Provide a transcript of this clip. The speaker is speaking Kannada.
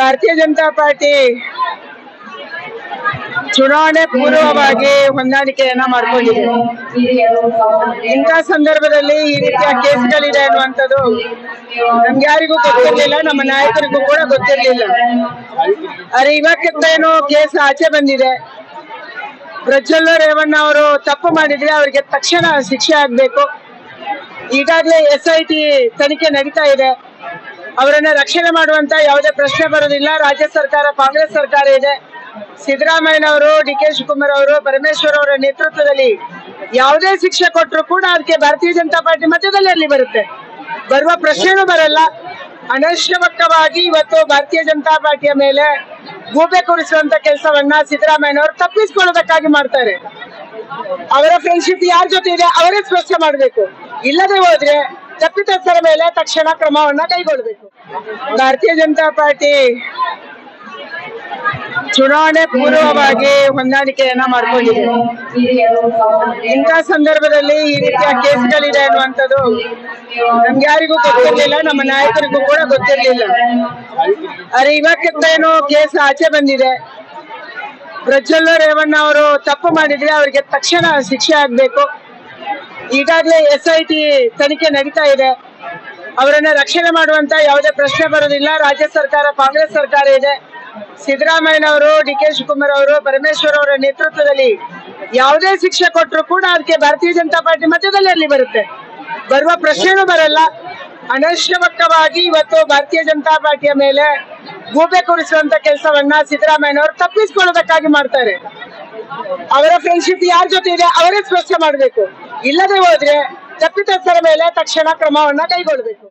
ಭಾರತೀಯ ಜನತಾ ಪಾರ್ಟಿ ಚುನಾವಣೆ ಪೂರ್ವವಾಗಿ ಹೊಂದಾಣಿಕೆಯನ್ನ ಮಾಡ್ಕೊಂಡಿದೆ. ಇಂಥ ಸಂದರ್ಭದಲ್ಲಿ ಈ ರೀತಿಯ ಕೇಸ್ಗಳಿದೆ ಅನ್ನುವಂಥದ್ದು ನಮ್ಗೆ ಯಾರಿಗೂ ಗೊತ್ತಿರ್ಲಿಲ್ಲ, ನಮ್ಮ ನಾಯಕರಿಗೂ ಕೂಡ ಗೊತ್ತಿರ್ಲಿಲ್ಲ. ಅರೆ ಇವಾಗೇನೋ ಕೇಸ್ ಆಚೆ ಬಂದಿದೆ. ಪ್ರಜ್ವಲ್ಲ ರೇವಣ್ಣ ಅವರು ತಪ್ಪು ಮಾಡಿದ್ರೆ ಅವರಿಗೆ ತಕ್ಷಣ ಶಿಕ್ಷೆ ಆಗ್ಬೇಕು. ಈಗಾಗಲೇ ಎಸ್ ಐ ಟಿ ತನಿಖೆ ನಡೀತಾ ಇದೆ. ಅವರನ್ನ ರಕ್ಷಣೆ ಮಾಡುವಂತ ಯಾವುದೇ ಪ್ರಶ್ನೆ ಬರೋದಿಲ್ಲ ರಾಜ್ಯ ಸರ್ಕಾರ, ಕಾಂಗ್ರೆಸ್ ಸರ್ಕಾರ ಇದೆ. ಸಿದ್ದರಾಮಯ್ಯನವರು ಡಿ ಕೆ ಶಿವಕುಮಾರ್ ಅವರು, ಪರಮೇಶ್ವರ್ ಅವರ ನೇತೃತ್ವದಲ್ಲಿ ಯಾವುದೇ ಶಿಕ್ಷೆ ಕೊಟ್ಟರು ಕೂಡ ಅದಕ್ಕೆ ಭಾರತೀಯ ಜನತಾ ಪಾರ್ಟಿ ಮಧ್ಯದಲ್ಲಿ ಅಲ್ಲಿ ಬರುತ್ತೆ. ಬರುವ ಪ್ರಶ್ನೆನೂ ಬರಲ್ಲ. ಅನಶ್ರಮಕವಾಗಿ ಇವತ್ತು ಭಾರತೀಯ ಜನತಾ ಪಾರ್ಟಿಯ ಮೇಲೆ ಗೂಬೆ ಕೂರಿಸುವಂತ ಕೆಲಸವನ್ನ ಸಿದ್ದರಾಮಯ್ಯನವರು ತಪ್ಪಿಸಿಕೊಳ್ಳೋದಕ್ಕಾಗಿ ಮಾಡ್ತಾರೆ. ಅವರ ಫ್ರೆಂಡ್ಶಿಪ್ ಯಾರ ಜೊತೆ ಇದೆ, ಅವರೇ ಸ್ಪಷ್ಟ ಮಾಡಬೇಕು. ಇಲ್ಲದೆ ಹೋದ್ರೆ ತಪ್ಪಿತಸ್ಥರ ಮೇಲೆ ತಕ್ಷಣ ಕ್ರಮವನ್ನ ಕೈಗೊಳ್ಳಬೇಕು. ಭಾರತೀಯ ಜನತಾ ಪಾರ್ಟಿ ಚುನಾವಣೆ ಪೂರ್ವವಾಗಿ ಹೊಂದಾಣಿಕೆಯನ್ನ ಮಾಡ್ಕೊಂಡಿದೆ. ಇಂಥ ಸಂದರ್ಭದಲ್ಲಿ ಈ ರೀತಿಯ ಕೇಸ್ಗಳಿದೆ ಅನ್ನುವಂಥದ್ದು ನಮ್ಗೆ ಯಾರಿಗೂ ಗೊತ್ತಿರ್ಲಿಲ್ಲ, ನಮ್ಮ ನಾಯಕರಿಗೂ ಕೂಡ ಗೊತ್ತಿರ್ಲಿಲ್ಲ. ಆದ್ರೆ ಏನೋ ಕೇಸ್ ಆಚೆ ಬಂದಿದೆ. ಪ್ರಜ್ವಲ್ಲ ರೇವಣ್ಣ ಅವರು ತಪ್ಪು ಮಾಡಿದ್ರೆ ಅವರಿಗೆ ತಕ್ಷಣ ಶಿಕ್ಷೆ ಆಗ್ಬೇಕು. ಈಗಾಗಲೇ ಎಸ್ ಐ ಟಿ ತನಿಖೆ ನಡೀತಾ ಇದೆ. ಅವರನ್ನ ರಕ್ಷಣೆ ಮಾಡುವಂತ ಯಾವುದೇ ಪ್ರಶ್ನೆ ಬರೋದಿಲ್ಲ. ರಾಜ್ಯ ಸರ್ಕಾರ, ಕಾಂಗ್ರೆಸ್ ಸರ್ಕಾರ ಇದೆ. ಸಿದ್ದರಾಮಯ್ಯನವರು ಡಿ ಕೆ ಶಿವಕುಮಾರ್ ಅವರು, ಪರಮೇಶ್ವರ್ ಅವರ ನೇತೃತ್ವದಲ್ಲಿ ಯಾವುದೇ ಶಿಕ್ಷೆ ಕೊಟ್ಟರು ಕೂಡ ಅದಕ್ಕೆ ಭಾರತೀಯ ಜನತಾ ಪಾರ್ಟಿ ಮಧ್ಯದಲ್ಲಿ ಅಲ್ಲಿ ಬರುತ್ತೆ. ಬರುವ ಪ್ರಶ್ನೆನೂ ಬರಲ್ಲ. ಅನಶ್ವಕವಾಗಿ ಇವತ್ತು ಭಾರತೀಯ ಜನತಾ ಪಾರ್ಟಿಯ ಮೇಲೆ ಗೂಬೆ ಕೂರಿಸುವಂತ ಕೆಲಸವನ್ನ ಸಿದ್ದರಾಮಯ್ಯನವರು ತಪ್ಪಿಸ್ಕೊಳ್ಳೋದಕ್ಕಾಗಿ ಮಾಡ್ತಾರೆ. ಅವರ ಫ್ರೆಂಡ್ಶಿಪ್ ಯಾರ ಜೊತೆ ಇದೆ, ಅವರೇ ಸ್ಪಷ್ಟ ಮಾಡಬೇಕು. ಇಲ್ಲದೆ ಹೋದ್ರೆ ತಪ್ಪಿತಸ್ಥರ ಮೇಲೆ ತಕ್ಷಣ ಕ್ರಮವನ್ನ ಕೈಗೊಳ್ಳಬೇಕು.